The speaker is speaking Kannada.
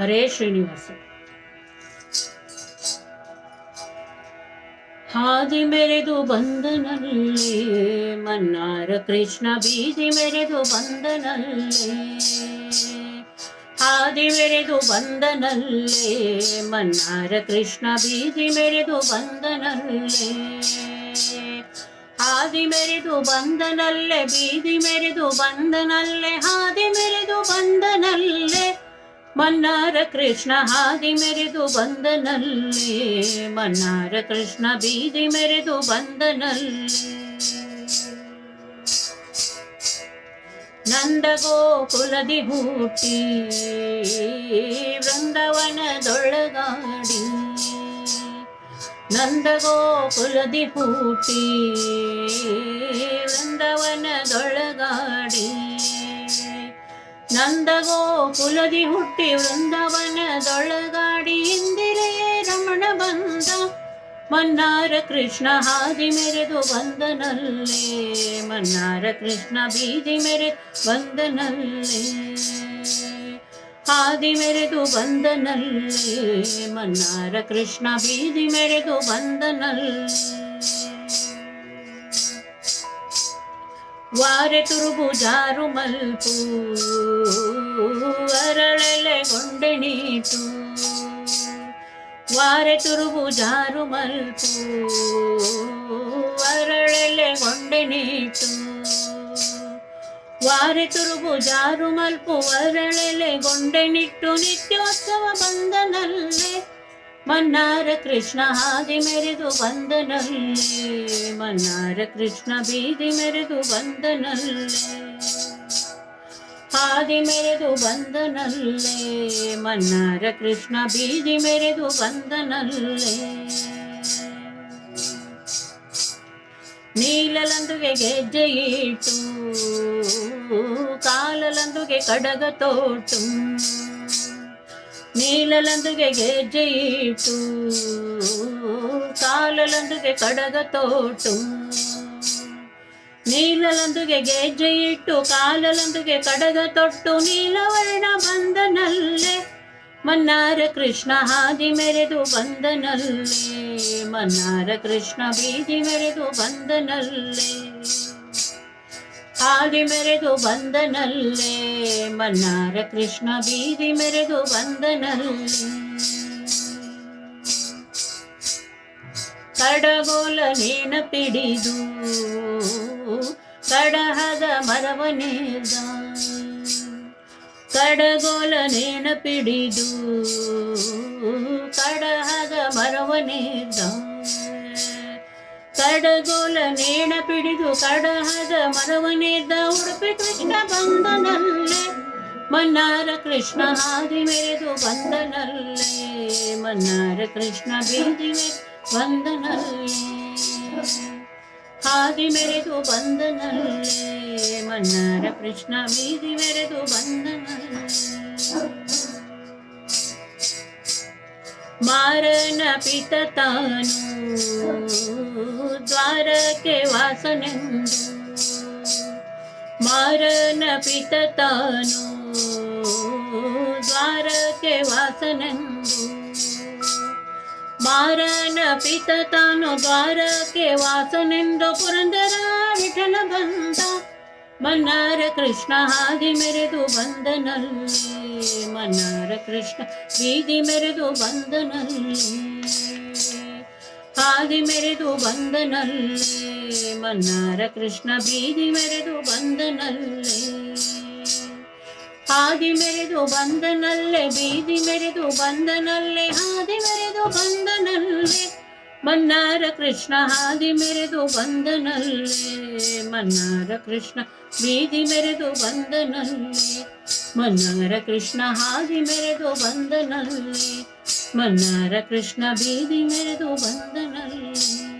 ಹರೇ ಶ್ರೀನಿವಾಸ. ಹಾದಿ ಮೆರೆದು ಬಂದನಲ್ಲಿ, ಮನ್ನಾರ ಕೃಷ್ಣ ಬೀದಿ ಮೆರೆದು ಬಂದನಲ್ಲಿ. ಹಾದಿ ಮೆರೆದು ಬಂದನಲ್ಲಿ, ಮನ್ನಾರ ಕೃಷ್ಣ ಬೀದಿ ಮೆರೆದು ಬಂದನಲ್ಲಿ. ಹಾದಿ ಮೆರೆದು ಬಂದನಲ್ಲೇ, ಬೀದಿ ಮೆರೆದು ಬಂದನಲ್ಲೇ, ಹಾದಿ ಮೆರೆದು ಬಂದನಲ್ಲೇ. ಮನ್ನಾರ ಕೃಷ್ಣ ಹಾದಿ ಮೆರೆದು ಬಂದನಲ್ಲಿ, ಮನ್ನಾರ ಕೃಷ್ಣ ಬೀದಿ ಮೆರೆದು ಬಂದನಲ್ಲಿ. ನಂದ ಗೋಕುಲದಿ ಹುಟ್ಟಿ ವೃಂದವನದೊಳಗಾಡಿ. ನಂದ ಗೋಕುಲದಿ ಹುಟ್ಟಿ ವೃಂದವನದೊಳಗಾಡಿ. ನಂದಗೋ ಕುಲದಿ ಹುಟ್ಟಿ ವೃಂದವನದೊಳಗಾಡಿ ಇಂದಿರೆಯೇ ರಮಣ ಬಂದ. ಮನ್ನಾರ ಕೃಷ್ಣ ಹಾದಿ ಮೆರೆದು ಬಂದನಲ್ಲೇ ಮನ್ನಾರ ಕೃಷ್ಣ ಬೀದಿ ಮೆರೆ ಬಂದನಲ್ಲೇ ಹಾದಿ ಮೆರೆದು ಬಂದನಲ್ಲೇ ಮನ್ನಾರ ಕೃಷ್ಣ ಬೀದಿ ಮೆರೆದು ಬಂದನಲ್ಲೇ ವಾರೆ ತುರುಬು ಜಾರು ಮಲ್ಪು, ಅರಳೆಲೆ ನೀಟು. ವಾರೆ ತುರುಬು ಜಾರು ಮಲ್ಪು, ಅರಳೆಲೆ ನೀಟು. ವಾರೆ ತುರುಬು ಜಾರು ಮಲ್ಪು, ಅರಳೆಲೆ ನಿಟ್ಟು ನಿತ್ಯೋತ್ಸವ ಬಂದನಲ್ಲೇ ಮನ್ನಾರ ಕೃಷ್ಣ ಹಾದಿ ಮೆರೆದು ಬಂದನಲ್ಲೇ ಮನ್ನಾರ ಕೃಷ್ಣ ಬೀದಿ ಮೆರೆದು ಬಂದನಲ್ಲೇ ಹಾದಿ ಮೆರೆದು ಬಂದನಲ್ಲೇ ಮನ್ನಾರ ಕೃಷ್ಣ ಬೀದಿ ಮೆರೆದು ಬಂದನಲ್ಲೇ ನೀಲಲಂದುಗೆ ಗೆಜ್ಜೆ ಇಟ್ಟು ಕಾಲಲಂದುಗೆ ಕಡಗ ತೋಟು ಗೆಜ್ಜೆ ಇಟ್ಟು ಕಾಲಲಂದುಗೆ ಕಡಗ ತೋಟು. ನೀಲಲಂದುಗೆ ಗೆಜ್ಜೆ ಇಟ್ಟು ಕಾಲಲಂದುಗೆ ಕಡಗ ತೊಟ್ಟು. ನೀಲವರ್ಣ ಬಂದನಲ್ಲೇ, ಮನ್ನಾರ ಕೃಷ್ಣ ಹಾದಿ ಮೆರೆದು ಬಂದನಲ್ಲೇ, ಮನ್ನಾರ ಕೃಷ್ಣ ಬೀದಿ ಮೆರೆದು ಬಂದನಲ್ಲೇ. ಹಾದಿ ಮೆರೆದು ಬಂದನಲ್ಲೇ, ಮನ್ನಾರ ಕೃಷ್ಣ ಬೀದಿ ಮೆರೆದು ಬಂದನಲ್ಲೇ. ಕಡಗೋಲ ನೀನ ಪಿಡಿದು, ಕಡಹದ ಮರವನೇದ ಕಡಗೋಲ ನೀನ ಪಿಡಿದು, ಕಡಹದ ಮರವನೇದ ಕಡಗೋಲ ನೇಣ ಪಿಡಿದು ಕಡಹದ ಮರವನೇದ ಉಡುಪಿ ಕೃಷ್ಣ ಬಂದನಲ್ಲೇ. ಮನ್ನಾರ ಕೃಷ್ಣ ಹಾದಿ ಮೆರೆದು ಬಂದನಲ್ಲೇ. ಮನ್ನಾರ ಕೃಷ್ಣ ಬೀದಿ ಮೆರೆ ಬಂದನಲ್ಲೇ. ಹಾದಿ ಮೆರೆದು ಬಂದನಲ್ಲೇ. ಮನ್ನಾರ ಕೃಷ್ಣ ಬೀದಿ ಮೆರೆದು ಬಂದನಲ್ಲೇ. मारनपिततानु द्वारके वासनेन्दु। मारनपिततानु द्वारके वासनेन्दु। मारनपिततानु द्वारके वासनेन्दु पुरन्दरा विठलबन्ध ಮನ್ನಾರ ಕೃಷ್ಣ ಹಾದಿ ಮೆರೆದು ಬಂದನಲ್ಲಿ, ಮನ್ನಾರ ಕೃಷ್ಣ ಬೀದಿ ಮೆರೆದು ಬಂದನಲ್ಲಿ, ಹಾದಿ ಮೆರೆದು ಬಂದನಲ್ಲಿ, ಮನ್ನಾರ ಕೃಷ್ಣ ಬೀದಿ ಮೆರೆದು ಬಂದನಲ್ಲಿ, ಹಾದಿ ಮೆರೆದು ಬಂದನಲ್ಲೇ, ಬೀದಿ ಮೆರೆದು ಬಂದನಲ್ಲೇ, ಹಾದಿ ಮೆರೆದು ಬಂದನಲ್ಲೇ. ಮನ್ನಾರ ಕೃಷ್ಣ ಹಾದಿ ಮೆರೆದು ಬಂದನಲ್ಲೇ, ಮನ್ನಾರ ಕೃಷ್ಣ ಬೀದಿ ಮೆರೆದು ಬಂದನಲ್ಲೇ, ಮನ್ನಾರ ಕೃಷ್ಣ ಹಾದಿ ಮೆರೆದು ಬಂದನಲ್ಲೇ, ಮನ್ನಾರ ಕೃಷ್ಣ ಬೀದಿ ಮೆರೆದು ಬಂದನಲ್ಲೇ.